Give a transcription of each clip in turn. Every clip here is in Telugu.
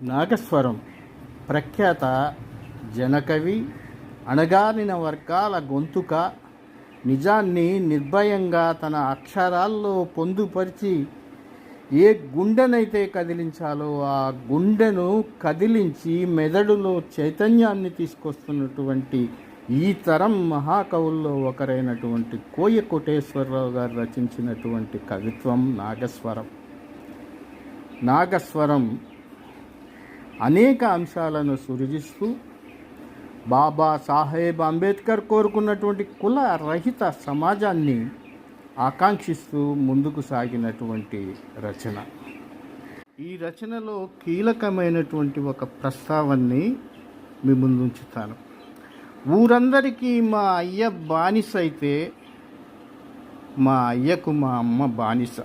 నాగస్వరం ప్రఖ్యాత జనకవి అణగారిన వర్గాల గొంతుక నిజాన్ని నిర్భయంగా తన అక్షరాల్లో పొందుపరిచి ఏ గుండెనైతే కదిలించాలో ఆ గుండెను కదిలించి మెదడులో చైతన్యాన్ని తీసుకొస్తున్నటువంటి ఈ తరం మహాకవుల్లో ఒకరైనటువంటి కోయ కోటేశ్వరరావు గారు రచించినటువంటి కవిత్వం నాగస్వరం. నాగస్వరం అనేక అంశాలను సృజిస్తూ బాబా సాహెబ్ అంబేద్కర్ కోరుకున్నటువంటి కుల రహిత సమాజాన్ని ఆకాంక్షిస్తూ ముందుకు సాగినటువంటి రచన. ఈ రచనలో కీలకమైనటువంటి ఒక ప్రస్తావనని మీ ముందుంచుతాను. ఊరందరికీ మా అయ్య బానిస అయితే మా అయ్యకు మా అమ్మ బానిస.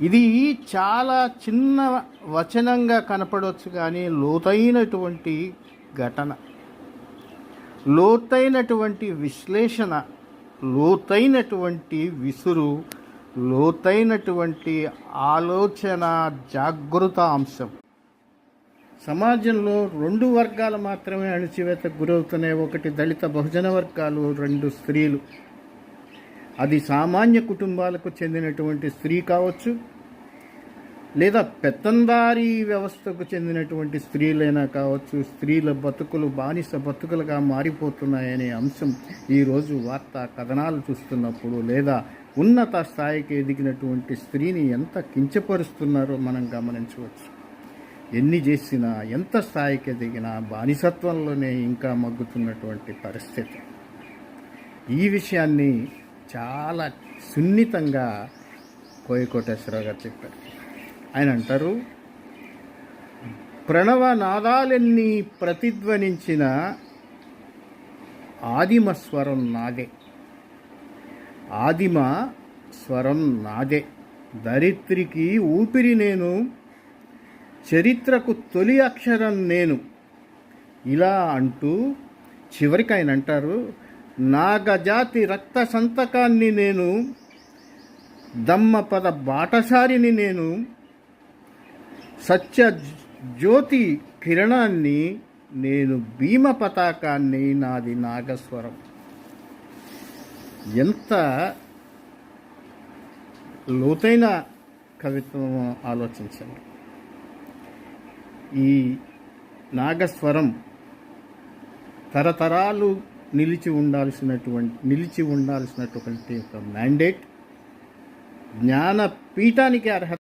ఇది చాలా చిన్న వచనంగా కనపడవచ్చు కానీ లోతైనటువంటి ఘటన. లోతైనటువంటి విశ్లేషణ లోతైనటువంటి విసురు లోతైనటువంటి ఆలోచన జాగృత అంశం. సమాజంలో రెండు వర్గాలు మాత్రమే అణిచివేతకు గురవుతున్నాయి. ఒకటి దళిత బహుజన వర్గాలు రెండు స్త్రీలు. అది సామాన్య కుటుంబాలకు చెందినటువంటి స్త్రీ కావచ్చు లేదా పెత్తందారీ వ్యవస్థకు చెందినటువంటి స్త్రీలైనా కావచ్చు స్త్రీల బతుకులు బానిస బతుకులుగా మారిపోతున్నాయనే అంశం ఈరోజు వార్తా కథనాలు చూస్తున్నప్పుడు లేదా ఉన్నత స్థాయికి ఎదిగినటువంటి స్త్రీని ఎంత కించపరుస్తున్నారో మనం గమనించవచ్చు. ఎన్ని చేసినా ఎంత స్థాయికి ఎదిగినా బానిసత్వంలోనే ఇంకా మగ్గుతున్నటువంటి పరిస్థితి. ఈ విషయాన్ని చాలా సున్నితంగా కోయకోటేశ్వరరావు గారు చెప్పారు. ఆయన అంటారు ప్రణవ నాదాలెన్ని ప్రతిధ్వనించిన ఆదిమ స్వరం నాదే. ఆదిమ స్వరం నాదే. దరిత్రికి ఊపిరి నేను చరిత్రకు తొలి అక్షరం నేను. ఇలా అంటూ చివరికి ఆయన అంటారు నాగజాతి రక్త సంతకాన్ని నేను దమ్మపద బాటసారిని నేను సత్య జ్యోతి కిరణాన్ని నేను భీమ పతాకాన్ని నాది నాగస్వరం. ఎంత లోతైన కవిత్వం ఆలోచించండి. ఈ నాగస్వరం తరతరాలు నిలిచి ఉండాల్సినటువంటి నిలిచి ఉండాల్సినటువంటి ఒక మ్యాండేట్ జ్ఞానపీఠానికి అర్హత